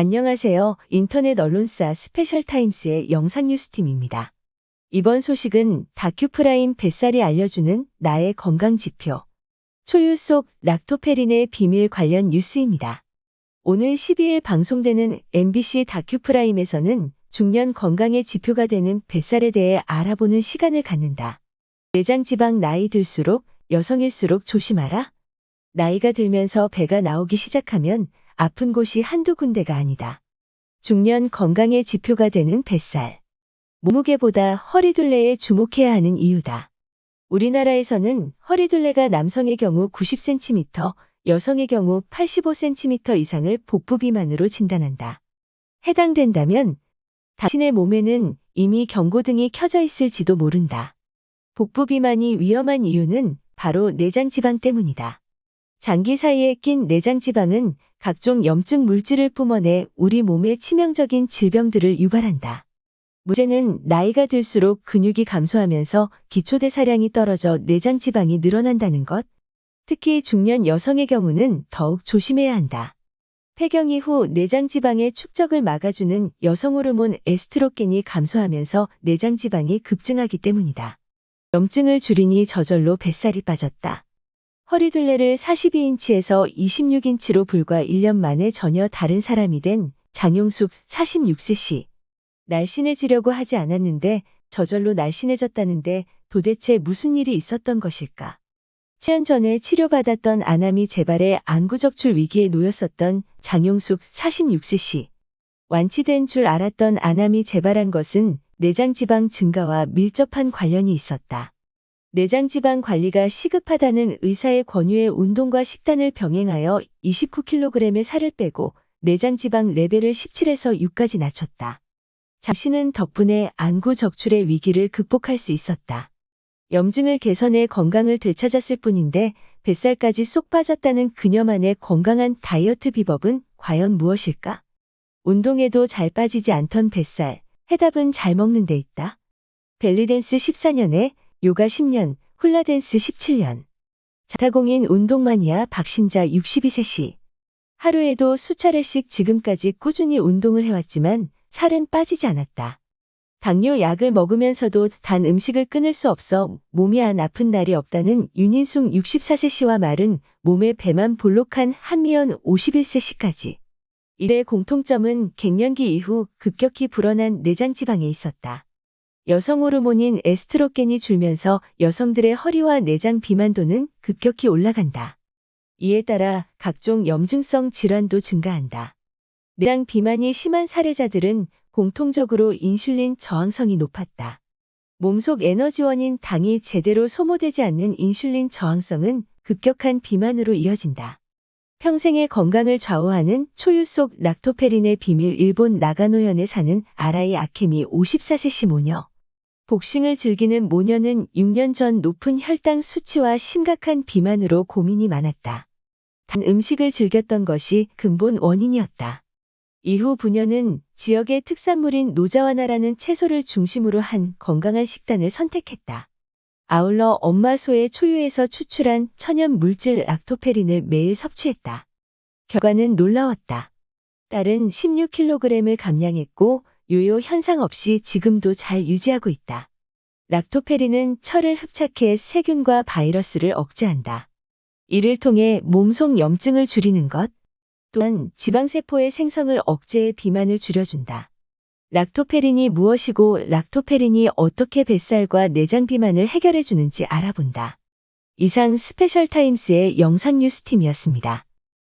안녕하세요. 인터넷 언론사 스페셜타임스의 영상뉴스팀입니다. 이번 소식은 다큐프라임 뱃살이 알려주는 나의 건강 지표. 초유 속 락토페린의 비밀 관련 뉴스입니다. 오늘 12일 방송되는 MBC 다큐프라임에서는 중년 건강의 지표가 되는 뱃살에 대해 알아보는 시간을 갖는다. 내장 지방 나이 들수록 여성일수록 조심하라. 나이가 들면서 배가 나오기 시작하면 아픈 곳이 한두 군데가 아니다. 중년 건강의 지표가 되는 뱃살. 몸무게보다 허리둘레에 주목해야 하는 이유다. 우리나라에서는 허리둘레가 남성의 경우 90cm, 여성의 경우 85cm 이상을 복부 비만으로 진단한다. 해당된다면 당신의 몸에는 이미 경고등이 켜져 있을지도 모른다. 복부 비만이 위험한 이유는 바로 내장 지방 때문이다. 장기 사이에 낀 내장 지방은 각종 염증 물질을 뿜어내 우리 몸에 치명적인 질병들을 유발한다. 문제는 나이가 들수록 근육이 감소하면서 기초대사량이 떨어져 내장 지방이 늘어난다는 것. 특히 중년 여성의 경우는 더욱 조심해야 한다. 폐경 이후 내장 지방의 축적을 막아주는 여성 호르몬 에스트로겐이 감소하면서 내장 지방이 급증하기 때문이다. 염증을 줄이니 저절로 뱃살이 빠졌다. 허리둘레를 42인치에서 26인치로 불과 1년 만에 전혀 다른 사람이 된 장용숙 46세 씨. 날씬해지려고 하지 않았는데 저절로 날씬해졌다는데 도대체 무슨 일이 있었던 것일까? 7년 전에 치료받았던 아남이 재발의 안구적출 위기에 놓였었던 장용숙 46세 씨. 완치된 줄 알았던 아남이 재발한 것은 내장 지방 증가와 밀접한 관련이 있었다. 내장 지방 관리가 시급하다는 의사의 권유에 운동과 식단을 병행하여 29kg의 살을 빼고 내장 지방 레벨을 17에서 6까지 낮췄다. 자신은 덕분에 안구 적출의 위기를 극복할 수 있었다. 염증을 개선해 건강을 되찾았을 뿐인데 뱃살까지 쏙 빠졌다는 그녀만의 건강한 다이어트 비법은 과연 무엇일까? 운동에도 잘 빠지지 않던 뱃살, 해답은 잘 먹는 데 있다. 벨리댄스 14년에 요가 10년, 훌라댄스 17년. 자타공인 운동마니아 박신자 62세 씨. 하루에도 수차례씩 지금까지 꾸준히 운동을 해왔지만 살은 빠지지 않았다. 당뇨 약을 먹으면서도 단 음식을 끊을 수 없어 몸이 안 아픈 날이 없다는 윤인숙 64세 씨와 말은 몸에 배만 볼록한 한미연 51세 씨까지. 이의 공통점은 갱년기 이후 급격히 불어난 내장 지방에 있었다. 여성 호르몬인 에스트로겐이 줄면서 여성들의 허리와 내장 비만도는 급격히 올라간다. 이에 따라 각종 염증성 질환도 증가한다. 내장 비만이 심한 사례자들은 공통적으로 인슐린 저항성이 높았다. 몸속 에너지원인 당이 제대로 소모되지 않는 인슐린 저항성은 급격한 비만으로 이어진다. 평생의 건강을 좌우하는 초유 속 락토페린의 비밀 일본 나가노현에 사는 아라이 아케미 54세씨 모녀. 복싱을 즐기는 모녀는 6년 전 높은 혈당 수치와 심각한 비만으로 고민이 많았다. 단 음식을 즐겼던 것이 근본 원인이었다. 이후 부녀는 지역의 특산물인 노자와나라는 채소를 중심으로 한 건강한 식단을 선택했다. 아울러 엄마 소의 초유에서 추출한 천연 물질 락토페린을 매일 섭취했다. 결과는 놀라웠다. 딸은 16kg을 감량했고 요요 현상 없이 지금도 잘 유지하고 있다. 락토페린은 철을 흡착해 세균과 바이러스를 억제한다. 이를 통해 몸속 염증을 줄이는 것, 또한 지방세포의 생성을 억제해 비만을 줄여준다. 락토페린이 무엇이고 락토페린이 어떻게 뱃살과 내장 비만을 해결해 주는지 알아본다. 이상 스페셜타임스의 영상 뉴스팀이었습니다.